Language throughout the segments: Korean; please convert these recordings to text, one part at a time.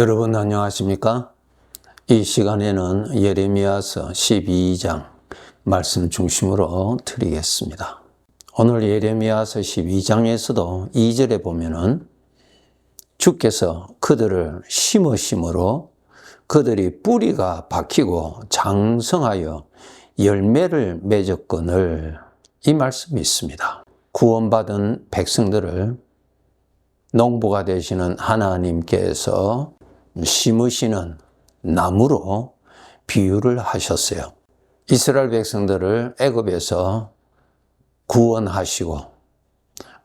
여러분 안녕하십니까? 이 시간에는 예레미야서 12장 말씀 중심으로 드리겠습니다. 오늘 예레미야서 12장에서도 2절에 보면은 주께서 그들을 심으심으로 그들이 뿌리가 박히고 장성하여 열매를 맺었거늘 이 말씀이 있습니다. 구원받은 백성들을 농부가 되시는 하나님께서 심으시는 나무로 비유를 하셨어요. 이스라엘 백성들을 애굽에서 구원하시고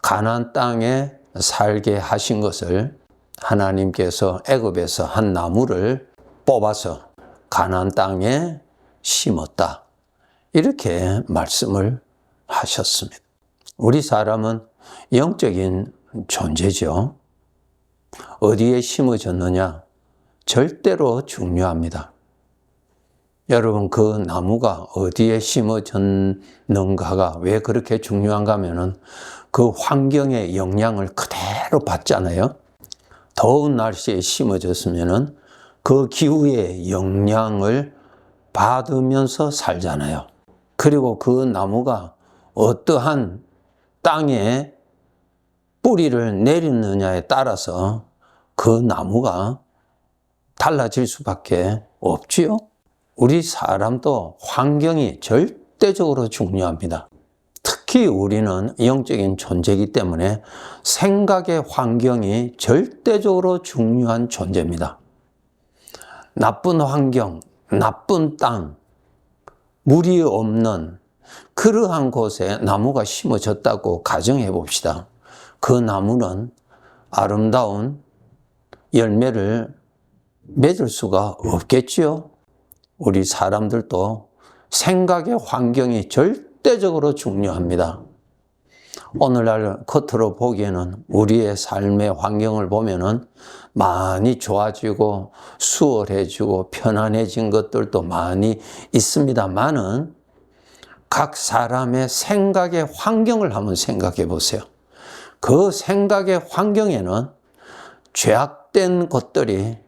가나안 땅에 살게 하신 것을 하나님께서 애굽에서 한 나무를 뽑아서 가나안 땅에 심었다. 이렇게 말씀을 하셨습니다. 우리 사람은 영적인 존재죠. 어디에 심어졌느냐? 절대로 중요합니다. 여러분, 그 나무가 어디에 심어졌는가가 왜 그렇게 중요한가 하면은 그 환경의 영향을 그대로 받잖아요. 더운 날씨에 심어졌으면은 그 기후의 영향을 받으면서 살잖아요. 그리고 그 나무가 어떠한 땅에 뿌리를 내리느냐에 따라서 그 나무가 달라질 수밖에 없지요. 우리 사람도 환경이 절대적으로 중요합니다. 특히 우리는 영적인 존재이기 때문에 생각의 환경이 절대적으로 중요한 존재입니다. 나쁜 환경, 나쁜 땅, 물이 없는 그러한 곳에 나무가 심어졌다고 가정해 봅시다. 그 나무는 아름다운 열매를 맺을 수가 없겠지요. 우리 사람들도 생각의 환경이 절대적으로 중요합니다. 오늘날 겉으로 보기에는 우리의 삶의 환경을 보면은 많이 좋아지고 수월해지고 편안해진 것들도 많이 있습니다만은 각 사람의 생각의 환경을 한번 생각해 보세요. 그 생각의 환경에는 죄악된 것들이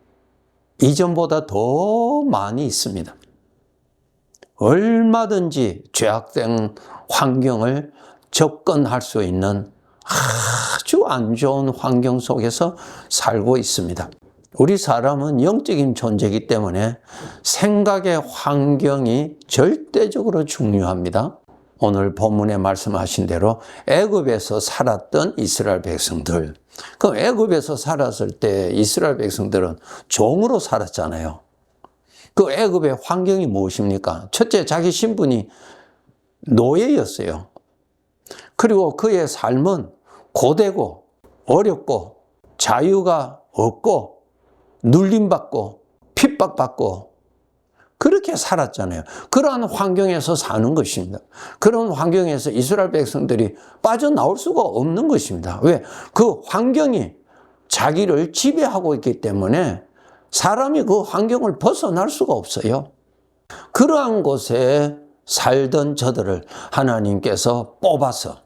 이전보다 더 많이 있습니다. 얼마든지 죄악된 환경을 접근할 수 있는 아주 안 좋은 환경 속에서 살고 있습니다. 우리 사람은 영적인 존재이기 때문에 생각의 환경이 절대적으로 중요합니다. 오늘 본문에 말씀하신 대로 애굽에서 살았던 이스라엘 백성들. 그 애굽에서 살았을 때 이스라엘 백성들은 종으로 살았잖아요. 그 애굽의 환경이 무엇입니까? 첫째, 자기 신분이 노예였어요. 그리고 그의 삶은 고되고 어렵고 자유가 없고 눌림받고 핍박받고 그렇게 살았잖아요. 그러한 환경에서 사는 것입니다. 그런 환경에서 이스라엘 백성들이 빠져나올 수가 없는 것입니다. 왜? 그 환경이 자기를 지배하고 있기 때문에 사람이 그 환경을 벗어날 수가 없어요. 그러한 곳에 살던 저들을 하나님께서 뽑아서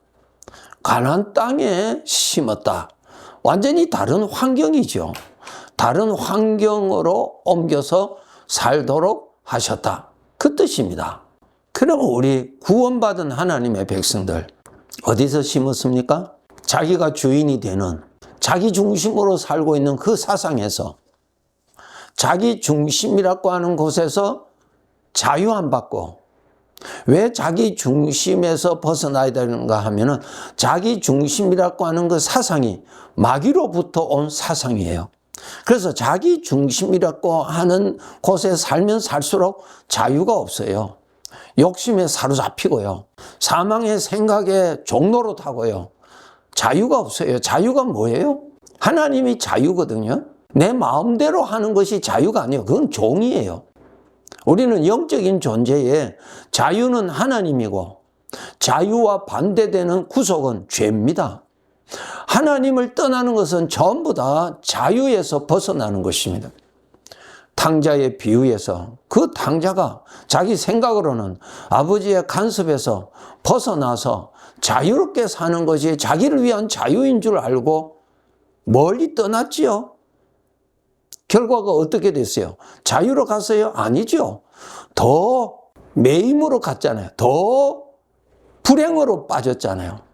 가난 땅에 심었다. 완전히 다른 환경이죠. 다른 환경으로 옮겨서 살도록 하셨다. 그 뜻입니다. 그러면 우리 구원받은 하나님의 백성들 어디서 심었습니까? 자기가 주인이 되는 자기 중심으로 살고 있는 그 사상에서 자기 중심이라고 하는 곳에서 자유 안 받고 왜 자기 중심에서 벗어나야 되는가 하면은 자기 중심이라고 하는 그 사상이 마귀로부터 온 사상이에요. 그래서 자기 중심이라고 하는 곳에 살면 살수록 자유가 없어요. 욕심에 사로잡히고요. 사망의 생각에 종로로 타고요. 자유가 없어요. 자유가 뭐예요? 하나님이 자유거든요. 내 마음대로 하는 것이 자유가 아니에요. 그건 종이에요. 우리는 영적인 존재에 자유는 하나님이고 자유와 반대되는 구속은 죄입니다. 하나님을 떠나는 것은 전부 다 자유에서 벗어나는 것입니다. 탕자의 비유에서 그 탕자가 자기 생각으로는 아버지의 간섭에서 벗어나서 자유롭게 사는 것이 자기를 위한 자유인 줄 알고 멀리 떠났지요. 결과가 어떻게 됐어요? 자유로 갔어요? 아니죠. 더 매임으로 갔잖아요. 더 불행으로 빠졌잖아요.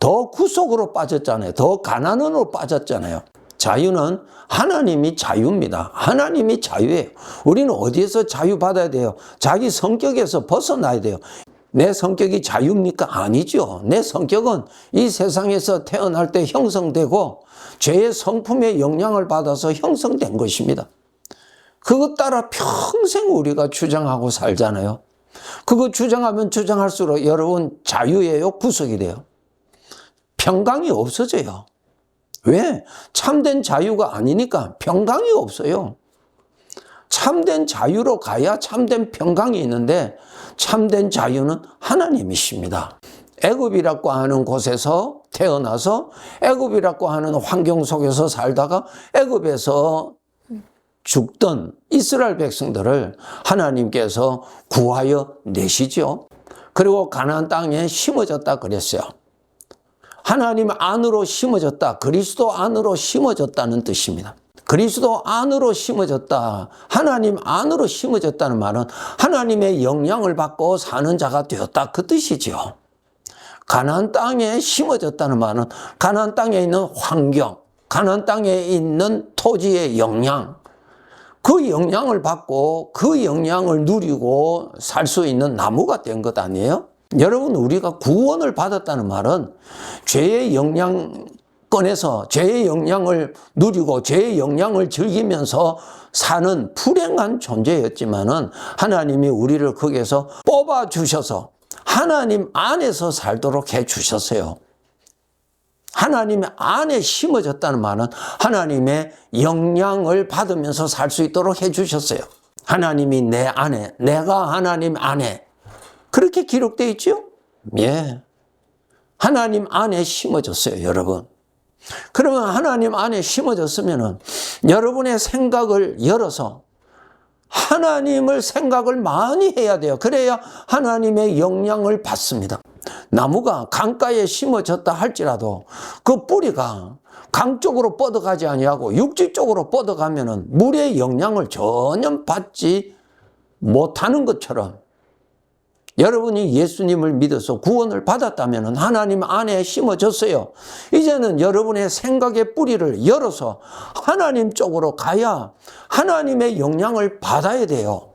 더 구속으로 빠졌잖아요. 더 가난으로 빠졌잖아요. 자유는 하나님이 자유입니다. 하나님이 자유예요. 우리는 어디에서 자유 받아야 돼요? 자기 성격에서 벗어나야 돼요. 내 성격이 자유입니까? 아니죠. 내 성격은 이 세상에서 태어날 때 형성되고 죄의 성품의 영향을 받아서 형성된 것입니다. 그것 따라 평생 우리가 주장하고 살잖아요. 그거 주장하면 주장할수록 여러분 자유예요? 구속이 돼요? 평강이 없어져요. 왜? 참된 자유가 아니니까 평강이 없어요. 참된 자유로 가야 참된 평강이 있는데 참된 자유는 하나님이십니다. 애굽이라고 하는 곳에서 태어나서 애굽이라고 하는 환경 속에서 살다가 애굽에서 죽던 이스라엘 백성들을 하나님께서 구하여 내시죠. 그리고 가나안 땅에 심어졌다 그랬어요. 하나님 안으로 심어졌다. 그리스도 안으로 심어졌다는 뜻입니다. 그리스도 안으로 심어졌다. 하나님 안으로 심어졌다는 말은 하나님의 영향을 받고 사는 자가 되었다. 그 뜻이죠. 가나안 땅에 심어졌다는 말은 가나안 땅에 있는 환경, 가나안 땅에 있는 토지의 영향, 그 영향을 받고 그 영향을 누리고 살 수 있는 나무가 된 것 아니에요? 여러분, 우리가 구원을 받았다는 말은 죄의 영향권에서 죄의 영향을 누리고 죄의 영향을 즐기면서 사는 불행한 존재였지만은 하나님이 우리를 거기에서 뽑아 주셔서 하나님 안에서 살도록 해 주셨어요. 하나님 안에 심어졌다는 말은 하나님의 영향을 받으면서 살 수 있도록 해 주셨어요. 하나님이 내 안에, 내가 하나님 안에. 그렇게 기록되어 있죠? 예. 하나님 안에 심어졌어요, 여러분. 그러면 하나님 안에 심어졌으면은 여러분의 생각을 열어서 하나님을 생각을 많이 해야 돼요. 그래야 하나님의 영향을 받습니다. 나무가 강가에 심어졌다 할지라도 그 뿌리가 강 쪽으로 뻗어가지 아니하고 육지 쪽으로 뻗어가면은 물의 영향을 전혀 받지 못하는 것처럼 여러분이 예수님을 믿어서 구원을 받았다면 하나님 안에 심어졌어요. 이제는 여러분의 생각의 뿌리를 열어서 하나님 쪽으로 가야 하나님의 영향을 받아야 돼요.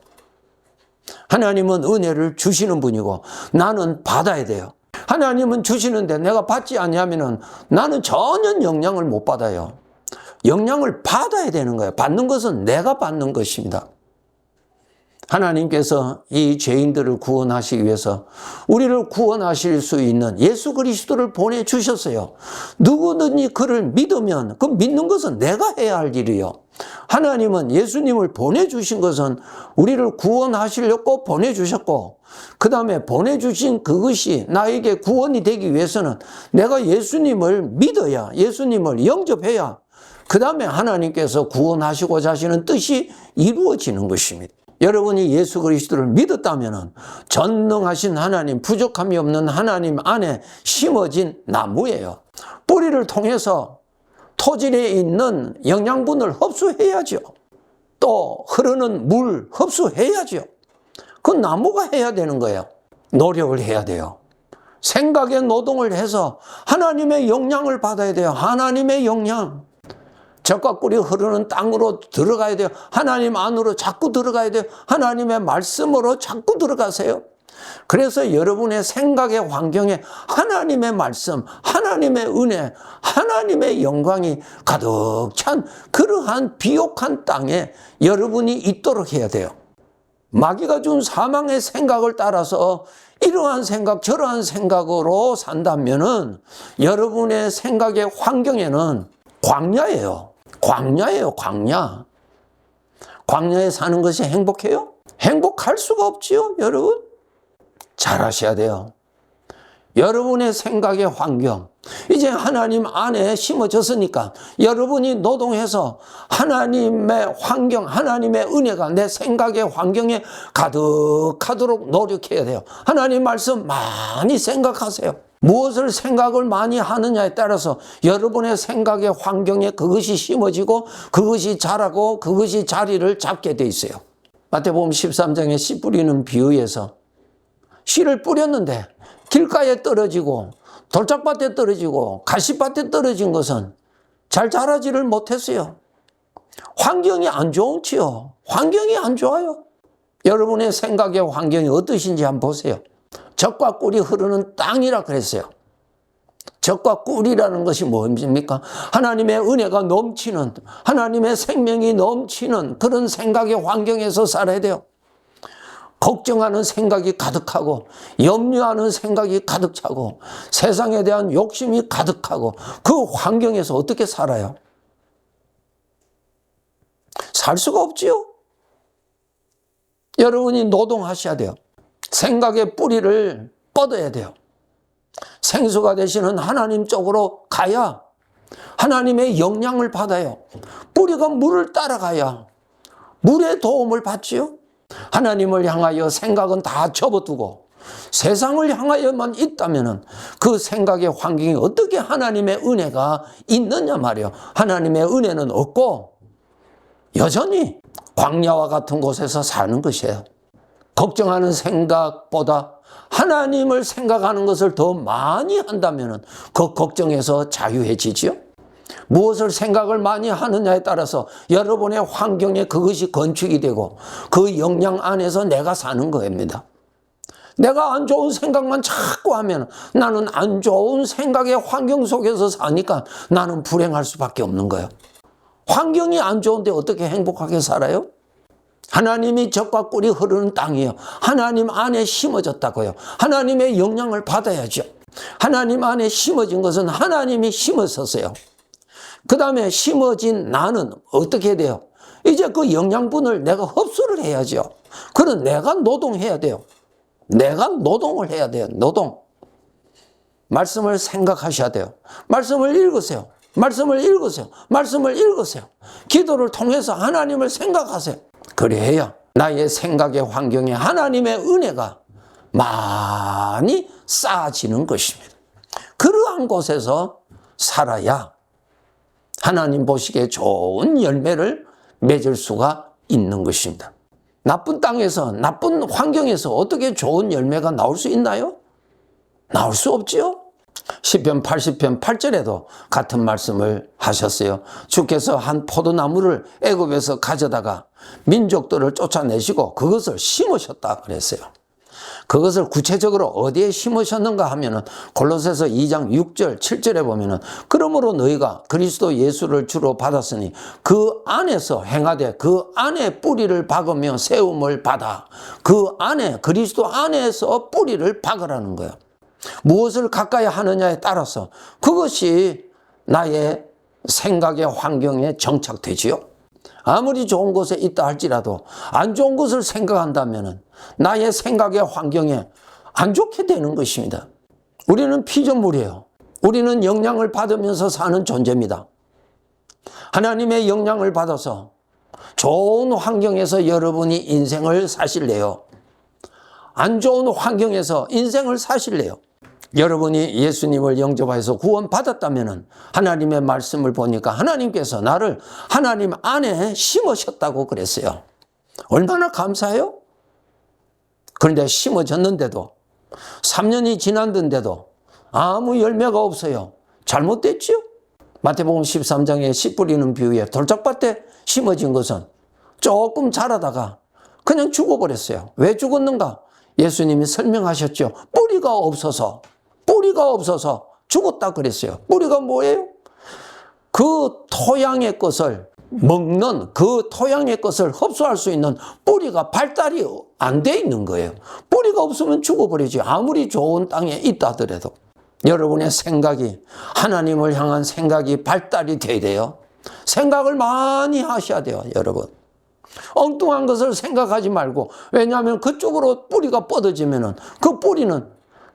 하나님은 은혜를 주시는 분이고 나는 받아야 돼요. 하나님은 주시는데 내가 받지 않냐면은 나는 전혀 영향을 못 받아요. 영향을 받아야 되는 거예요. 받는 것은 내가 받는 것입니다. 하나님께서 이 죄인들을 구원하시기 위해서 우리를 구원하실 수 있는 예수 그리스도를 보내주셨어요. 누구든지 그를 믿으면 그 믿는 것은 내가 해야 할 일이요. 하나님은 예수님을 보내주신 것은 우리를 구원하시려고 보내주셨고, 그 다음에 보내주신 그것이 나에게 구원이 되기 위해서는 내가 예수님을 믿어야, 예수님을 영접해야, 그 다음에 하나님께서 구원하시고자 하시는 뜻이 이루어지는 것입니다. 여러분이 예수 그리스도를 믿었다면 전능하신 하나님, 부족함이 없는 하나님 안에 심어진 나무예요. 뿌리를 통해서 토질에 있는 영양분을 흡수해야죠. 또 흐르는 물 흡수해야죠. 그 나무가 해야 되는 거예요. 노력을 해야 돼요. 생각의 노동을 해서 하나님의 영향을 받아야 돼요. 하나님의 영향. 적과 꿀이 흐르는 땅으로 들어가야 돼요. 하나님 안으로 자꾸 들어가야 돼요. 하나님의 말씀으로 자꾸 들어가세요. 그래서 여러분의 생각의 환경에 하나님의 말씀, 하나님의 은혜, 하나님의 영광이 가득 찬 그러한 비옥한 땅에 여러분이 있도록 해야 돼요. 마귀가 준 사망의 생각을 따라서 이러한 생각, 저러한 생각으로 산다면은 여러분의 생각의 환경에는 광야예요. 광야예요, 광야. 광야에 사는 것이 행복해요? 행복할 수가 없지요, 여러분. 잘 하셔야 돼요. 여러분의 생각의 환경, 이제 하나님 안에 심어졌으니까 여러분이 노동해서 하나님의 환경, 하나님의 은혜가 내 생각의 환경에 가득하도록 노력해야 돼요. 하나님 말씀 많이 생각하세요. 무엇을 생각을 많이 하느냐에 따라서 여러분의 생각의 환경에 그것이 심어지고 그것이 자라고 그것이 자리를 잡게 돼 있어요. 마태복음 13장에 씨 뿌리는 비유에서 씨를 뿌렸는데 길가에 떨어지고 돌짝밭에 떨어지고 가시밭에 떨어진 것은 잘 자라지를 못했어요. 환경이 안 좋지요. 환경이 안 좋아요. 여러분의 생각의 환경이 어떠신지 한번 보세요. 적과 꿀이 흐르는 땅이라 그랬어요. 적과 꿀이라는 것이 뭡니까? 하나님의 은혜가 넘치는, 하나님의 생명이 넘치는 그런 생각의 환경에서 살아야 돼요. 걱정하는 생각이 가득하고, 염려하는 생각이 가득 차고, 세상에 대한 욕심이 가득하고, 그 환경에서 어떻게 살아요? 살 수가 없지요? 여러분이 노동하셔야 돼요. 생각의 뿌리를 뻗어야 돼요. 생수가 되시는 하나님 쪽으로 가야 하나님의 영향을 받아요. 뿌리가 물을 따라가야 물의 도움을 받지요. 하나님을 향하여 생각은 다 접어두고 세상을 향하여만 있다면 그 생각의 환경이 어떻게 하나님의 은혜가 있느냐 말이요. 하나님의 은혜는 없고 여전히 광야와 같은 곳에서 사는 것이에요. 걱정하는 생각보다 하나님을 생각하는 것을 더 많이 한다면 그 걱정에서 자유해지지요. 무엇을 생각을 많이 하느냐에 따라서 여러분의 환경에 그것이 건축이 되고 그 영향 안에서 내가 사는 겁니다. 내가 안 좋은 생각만 자꾸 하면 나는 안 좋은 생각의 환경 속에서 사니까 나는 불행할 수밖에 없는 거예요. 환경이 안 좋은데 어떻게 행복하게 살아요? 하나님이 적과 꿀이 흐르는 땅이에요. 하나님 안에 심어졌다고요. 하나님의 영향을 받아야죠. 하나님 안에 심어진 것은 하나님이 심었었어요. 그 다음에 심어진 나는 어떻게 돼요? 이제 그 영양분을 내가 흡수를 해야죠. 그런 내가 노동해야 돼요. 내가 노동을 해야 돼요. 노동. 말씀을 생각하셔야 돼요. 말씀을 읽으세요. 말씀을 읽으세요. 말씀을 읽으세요. 기도를 통해서 하나님을 생각하세요. 그래야 나의 생각의 환경에 하나님의 은혜가 많이 쌓아지는 것입니다. 그러한 곳에서 살아야 하나님 보시기에 좋은 열매를 맺을 수가 있는 것입니다. 나쁜 땅에서, 나쁜 환경에서 어떻게 좋은 열매가 나올 수 있나요? 나올 수 없지요? 10편 80편 8절에도 같은 말씀을 하셨어요. 주께서 한 포도나무를 애굽에서 가져다가 민족들을 쫓아내시고 그것을 심으셨다 그랬어요. 그것을 구체적으로 어디에 심으셨는가 하면은 골로새서 2장 6절 7절에 보면은 그러므로 너희가 그리스도 예수를 주로 받았으니 그 안에서 행하되 그 안에 뿌리를 박으며 세움을 받아 그 안에 그리스도 안에서 뿌리를 박으라는 거예요. 무엇을 가까이 하느냐에 따라서 그것이 나의 생각의 환경에 정착되지요. 아무리 좋은 곳에 있다 할지라도 안 좋은 것을 생각한다면 나의 생각의 환경에 안 좋게 되는 것입니다. 우리는 피조물이에요. 우리는 영향을 받으면서 사는 존재입니다. 하나님의 영향을 받아서 좋은 환경에서 여러분이 인생을 사실래요. 안 좋은 환경에서 인생을 사실래요. 여러분이 예수님을 영접해서 구원받았다면 하나님의 말씀을 보니까 하나님께서 나를 하나님 안에 심으셨다고 그랬어요. 얼마나 감사해요? 그런데 심어졌는데도 3년이 지났는데도 아무 열매가 없어요. 잘못됐지요? 마태복음 13장에 씨 뿌리는 비유에 돌짝밭에 심어진 것은 조금 자라다가 그냥 죽어버렸어요. 왜 죽었는가? 예수님이 설명하셨죠. 뿌리가 없어서 뿌리가 없어서 죽었다 그랬어요. 뿌리가 뭐예요? 그 토양의 것을 먹는 그 토양의 것을 흡수할 수 있는 뿌리가 발달이 안 돼 있는 거예요. 뿌리가 없으면 죽어버리지. 아무리 좋은 땅에 있다 하더라도. 여러분의 생각이, 하나님을 향한 생각이 발달이 돼야 돼요. 생각을 많이 하셔야 돼요, 여러분. 엉뚱한 것을 생각하지 말고, 왜냐하면 그쪽으로 뿌리가 뻗어지면은 그 뿌리는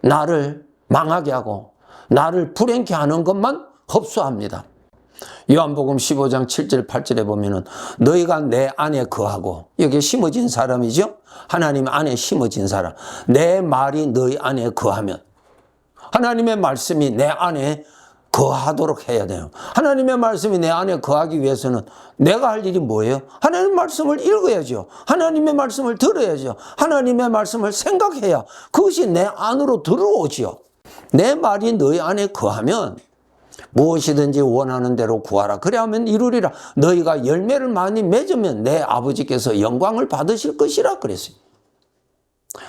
나를 망하게 하고 나를 불행케 하는 것만 흡수합니다. 요한복음 15장 7절 8절에 보면은 너희가 내 안에 거하고 여기 심어진 사람이죠. 하나님 안에 심어진 사람. 내 말이 너희 안에 거하면 하나님의 말씀이 내 안에 거하도록 해야 돼요. 하나님의 말씀이 내 안에 거하기 위해서는 내가 할 일이 뭐예요? 하나님의 말씀을 읽어야죠. 하나님의 말씀을 들어야죠. 하나님의 말씀을 생각해야 그것이 내 안으로 들어오지요. 내 말이 너희 안에 거하면 무엇이든지 원하는 대로 구하라. 그래야면 이루리라. 너희가 열매를 많이 맺으면 내 아버지께서 영광을 받으실 것이라 그랬어요.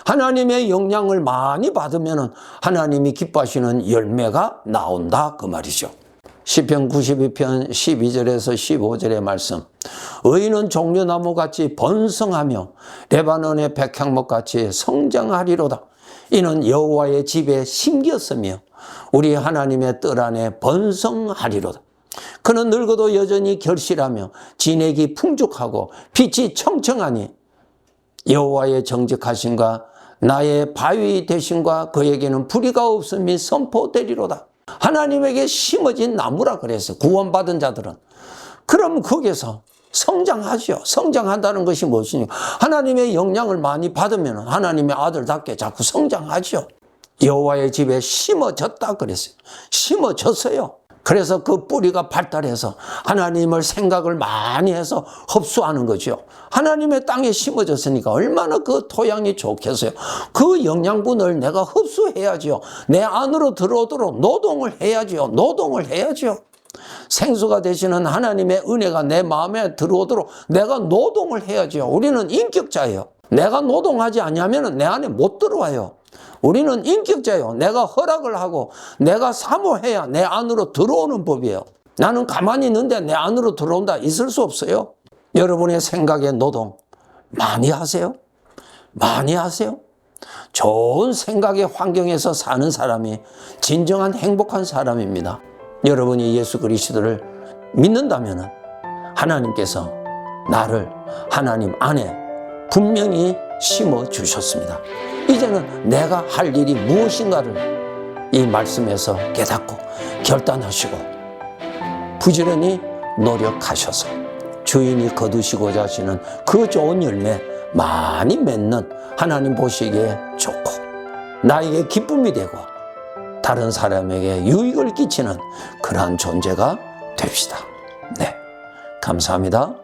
하나님의 영향을 많이 받으면 하나님이 기뻐하시는 열매가 나온다 그 말이죠. 시편 92편 12절에서 15절의 말씀. 의인은 종려나무 같이 번성하며 레바논의 백향목 같이 성장하리로다. 이는 여호와의 집에 심겼으며 우리 하나님의 뜰 안에 번성하리로다. 그는 늙어도 여전히 결실하며 진액이 풍족하고 빛이 청청하니 여호와의 정직하심과 나의 바위 되심과 그에게는 불의가 없음이 선포되리로다. 하나님에게 심어진 나무라 그랬어요. 구원받은 자들은. 그럼 거기서 성장하죠. 성장한다는 것이 무엇이니까 하나님의 영향을 많이 받으면 하나님의 아들답게 자꾸 성장하죠. 여호와의 집에 심어졌다 그랬어요. 심어졌어요. 그래서 그 뿌리가 발달해서 하나님을 생각을 많이 해서 흡수하는 거죠. 하나님의 땅에 심어졌으니까 얼마나 그 토양이 좋겠어요. 그 영양분을 내가 흡수해야죠. 내 안으로 들어오도록 노동을 해야죠. 노동을 해야죠. 생수가 되시는 하나님의 은혜가 내 마음에 들어오도록 내가 노동을 해야죠. 우리는 인격자예요. 내가 노동하지 않으면 내 안에 못 들어와요. 우리는 인격자예요. 내가 허락을 하고 내가 사모해야 내 안으로 들어오는 법이에요. 나는 가만히 있는데 내 안으로 들어온다. 있을 수 없어요. 여러분의 생각의 노동 많이 하세요. 많이 하세요. 좋은 생각의 환경에서 사는 사람이 진정한 행복한 사람입니다. 여러분이 예수 그리스도를 믿는다면 하나님께서 나를 하나님 안에 분명히 심어 주셨습니다. 이제는 내가 할 일이 무엇인가를 이 말씀에서 깨닫고 결단하시고 부지런히 노력하셔서 주인이 거두시고자 하시는 그 좋은 열매 많이 맺는 하나님 보시기에 좋고 나에게 기쁨이 되고 다른 사람에게 유익을 끼치는 그러한 존재가 됩시다. 네. 감사합니다.